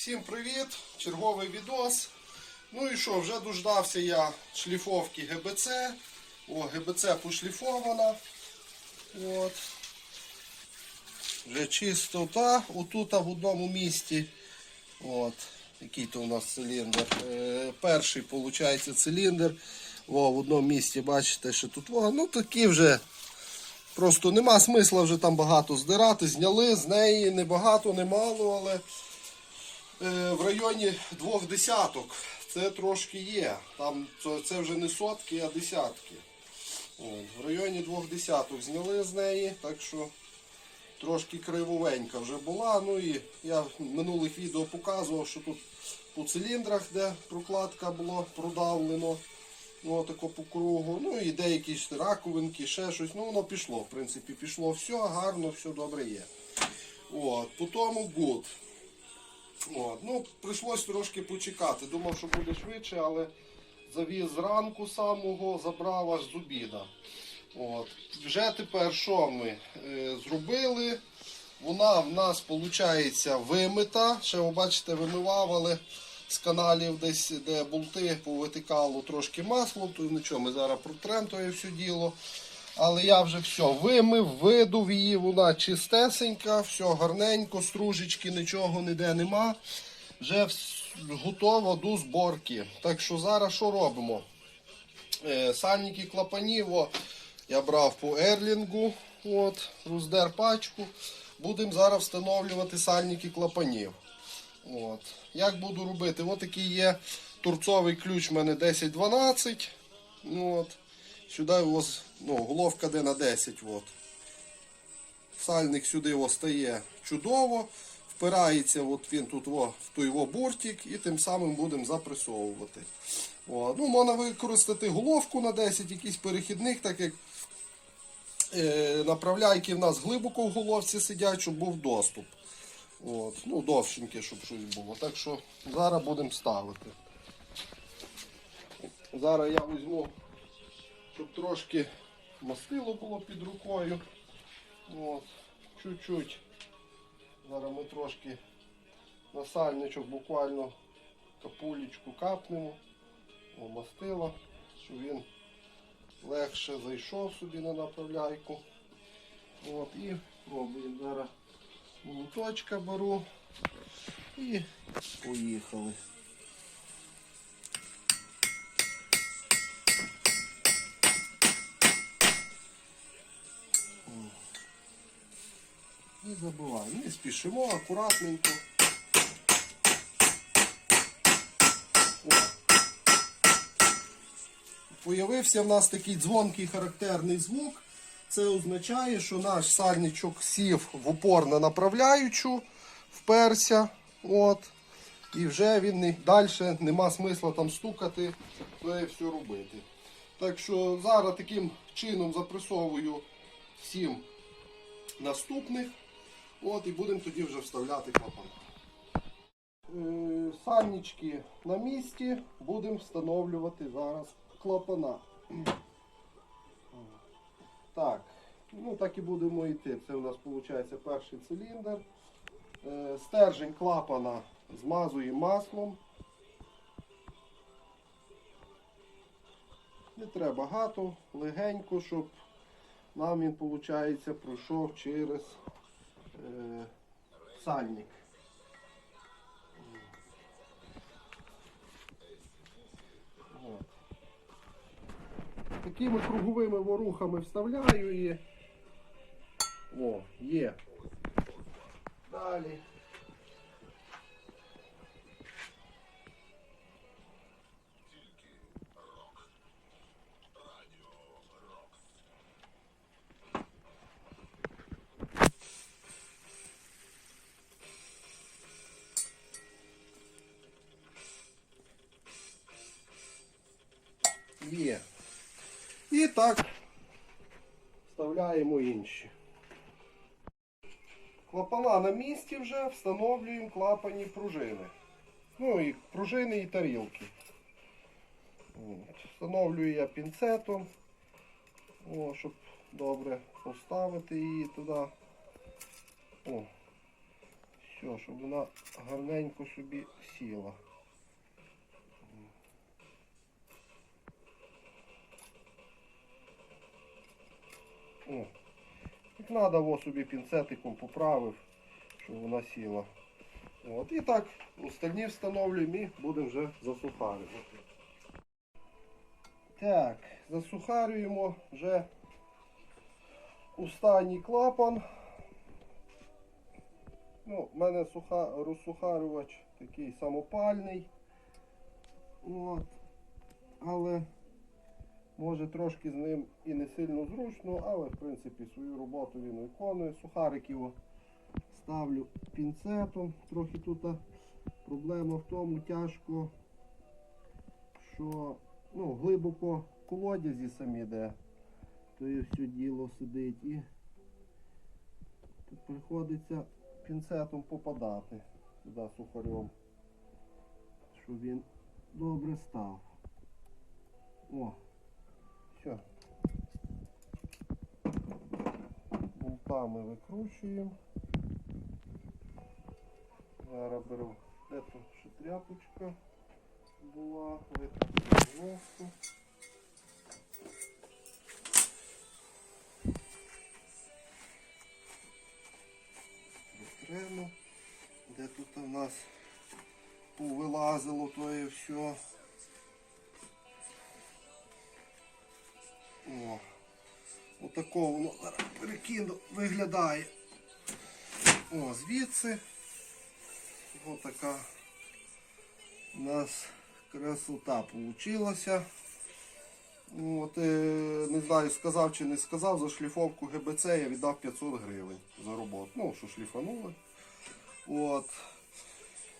Всім привіт! Черговий відос. Ну і що, вже дождався я шліфовки ГБЦ. О, ГБЦ пошліфована. От. Вже чистота. Отут в одному місці. От. Який то у нас циліндр? Е, перший, виходить, циліндр. О, в одному місці, бачите, що тут. О, ну такі вже. Просто нема смисла вже там багато здирати. Зняли з неї небагато, немало, але в районі двох десяток. Це трошки є. Там це, вже не сотки, а десятки. От, в районі двох десяток зняли з неї, так що трошки кривовенька вже була. Ну і я в минулих відео показував, що тут по циліндрах, де прокладка було продавлено. Ну, тако по кругу. Ну і деякі раковинки, ще щось. Ну, воно пішло, в принципі, пішло все, гарно, все добре є. От, по тому good. От, ну, прийшлось трошки почекати. Думав, що буде швидше, але завіз зранку самого, забрав аж з обіда. От. Вже тепер що ми е, зробили? Вона в нас виходить вимита. Ще ви бачите, вимивав, але з каналів десь, де болти повитикало трошки маслом, то нічого, ми зараз протрем то все діло. Але я вже все вимив, видув її, вона чистесенька, все гарненько, стружечки, нічого ніде нема. Вже готово до зборки. Так що зараз що робимо? Е, сальники клапанів, я брав по ерлінгу, от, роздер пачку. Будемо зараз встановлювати сальники клапанів. От. Як буду робити? Ось такий є турцовий ключ в мене 10-12. Ну, от. Сюди його, з- ну, головка де на 10. От. Сальник сюди стає чудово. Впирається от він тут о, в той його бортик і тим самим будемо запресовувати. О, ну, можна використати головку на 10, якийсь перехідник, так як е, направляйки в нас глибоко в головці сидять, щоб був доступ. От, ну, довшеньке, щоб щось було. Так що зараз будемо ставити. Зараз я візьму, щоб трошки мастило було під рукою. От, чуть-чуть. Зараз ми трошки на сальничок буквально капулечку капнемо. О, мастило, щоб він легше зайшов собі на направляйку. От, і пробуємо зараз молоточка беру і поїхали. Не забуваємо, не спішимо, акуратненько. Появився в нас такий дзвонкий характерний звук. Це означає, що наш сальничок сів в упор на направляючу, вперся. От, і вже він не, далі нема смисла там стукати, і все робити. Так що зараз таким чином запресовую сім наступних. От, і будемо тоді вже вставляти клапан. Е, Сальнички на місці, будемо встановлювати зараз клапана. Так, ну так і будемо йти. Це у нас виходить перший циліндр. Е, Стержень клапана змазуємо маслом. Не треба багато, легенько, щоб нам він, виходить, пройшов через е, сальник. Такими круговими ворухами вставляю і. О, є. Далі. Так вставляємо інші. Клапана на місці вже встановлюємо клапані пружини. Ну і пружини і тарілки. Встановлюю я пінцетом, о, щоб добре поставити її туди. О. Все, щоб вона гарненько собі сіла. О, як треба, во собі пінцетиком поправив, щоб вона сіла. От, і так остальні встановлюємо і будемо вже засухарювати. Так, засухарюємо вже останній клапан. Ну, в мене суха, розсухарювач такий самопальний. От. Але може трошки з ним і не сильно зручно, але в принципі свою роботу він виконує. Сухарик його ставлю пінцетом. Трохи тут проблема в тому тяжко, що ну, глибоко колодязі самі де, то і все діло сидить і тут приходиться пінцетом попадати туди сухарем, щоб він добре став. О, все. Болтами викручуємо. Зараз беру тут ще тряпочка була, витру головку. Де тут у нас повилазило то і все. Отако воно зараз перекину виглядає. О, звідси. Ось така у нас красота получилася. От, е, не знаю, сказав чи не сказав, за шліфовку ГБЦ я віддав 500 гривень за роботу. Ну, що шліфанули. От.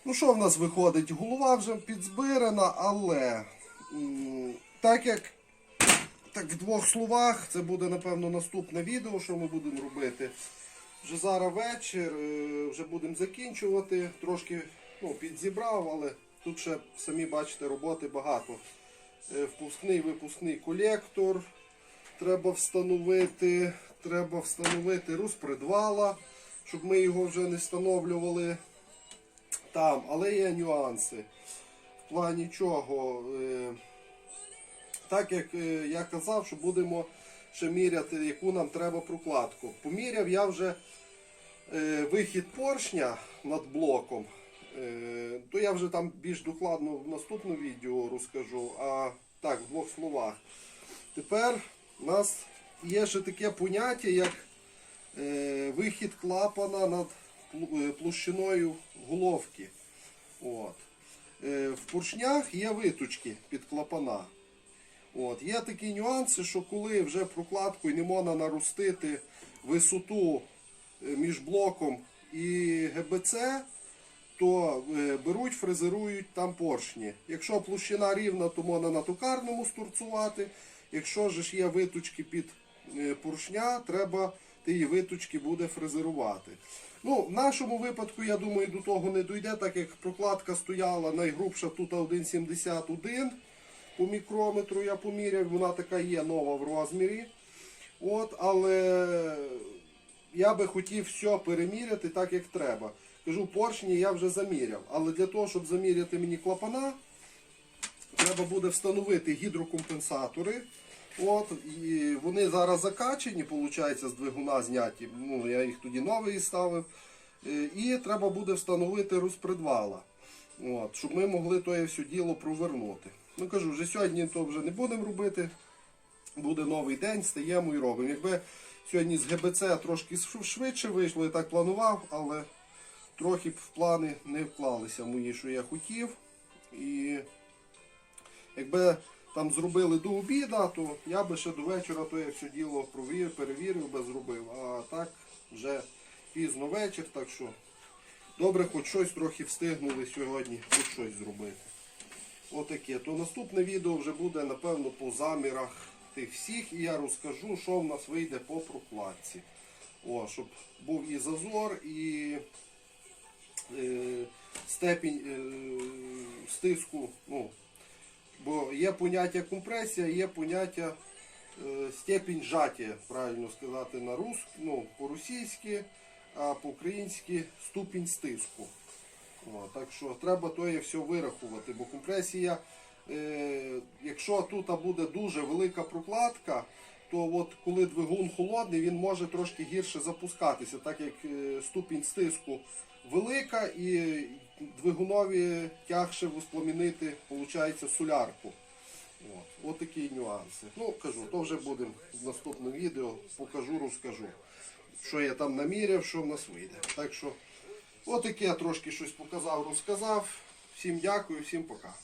Ну, що в нас виходить? Голова вже підзбирана, але так як так в двох словах, це буде напевно наступне відео, що ми будемо робити. Вже зараз вечір, е, вже будемо закінчувати. Трошки ну, підзібрав, але тут ще самі бачите роботи багато. Е, Впускний випускний колектор треба встановити. Треба встановити розпредвала, щоб ми його вже не встановлювали там. Але є нюанси. В плані чого? Так як е, я казав, що будемо ще міряти, яку нам треба прокладку. Поміряв я вже е, вихід поршня над блоком. Е, то я вже там більш докладно в наступному відео розкажу. А так, в двох словах. Тепер у нас є ще таке поняття, як вихід клапана над площиною головки. От. В поршнях є виточки під клапана. От. Є такі нюанси, що коли вже прокладкою не можна наростити висоту е, між блоком і ГБЦ, то е, беруть, фрезерують там поршні. Якщо площина рівна, то можна на токарному стурцувати. Якщо ж є виточки під е, поршня, треба тієї виточки буде фрезерувати. Ну, в нашому випадку, я думаю, до того не дійде, так як прокладка стояла найгрубша тут 1,71 по мікрометру я поміряв, вона така є нова в розмірі. От, але я би хотів все переміряти так, як треба. Кажу, поршні я вже заміряв. Але для того, щоб заміряти мені клапана, треба буде встановити гідрокомпенсатори. От, і вони зараз закачені, виходить, з двигуна зняті. Ну, я їх тоді новий ставив. Е, І треба буде встановити розпредвала. От, щоб ми могли то все діло провернути. Ну кажу, вже сьогодні то вже не будемо робити. Буде новий день, стаємо і робимо. Якби сьогодні з ГБЦ трошки швидше вийшло, я так планував, але трохи б в плани не вклалися мої, що я хотів. І якби там зробили до обіда, то я би ще до вечора то я все діло провірив, перевірив би зробив. А так вже пізно вечір, так що добре, хоч щось трохи встигнули сьогодні, хоч щось зробити. Отаке. То наступне відео вже буде, напевно, по замірах тих всіх. І я розкажу, що в нас вийде по прокладці. О, щоб був і зазор, і е, степінь е, стиску. Ну, бо є поняття компресія, є поняття е, степінь жаття, правильно сказати, на рус, ну, по-російськи. а по-українськи ступінь стиску. О, так що треба то все вирахувати, бо компресія, е, якщо тут буде дуже велика прокладка, то от коли двигун холодний, він може трошки гірше запускатися, так як е, ступінь стиску велика і двигунові тягше воспламінити, виходить, солярку. От такі нюанси. Ну, кажу, то вже будемо в наступному відео, покажу, розкажу, що я там наміряв, що в нас вийде. Так що, от таке трошки щось показав, розказав. Всім дякую, всім пока.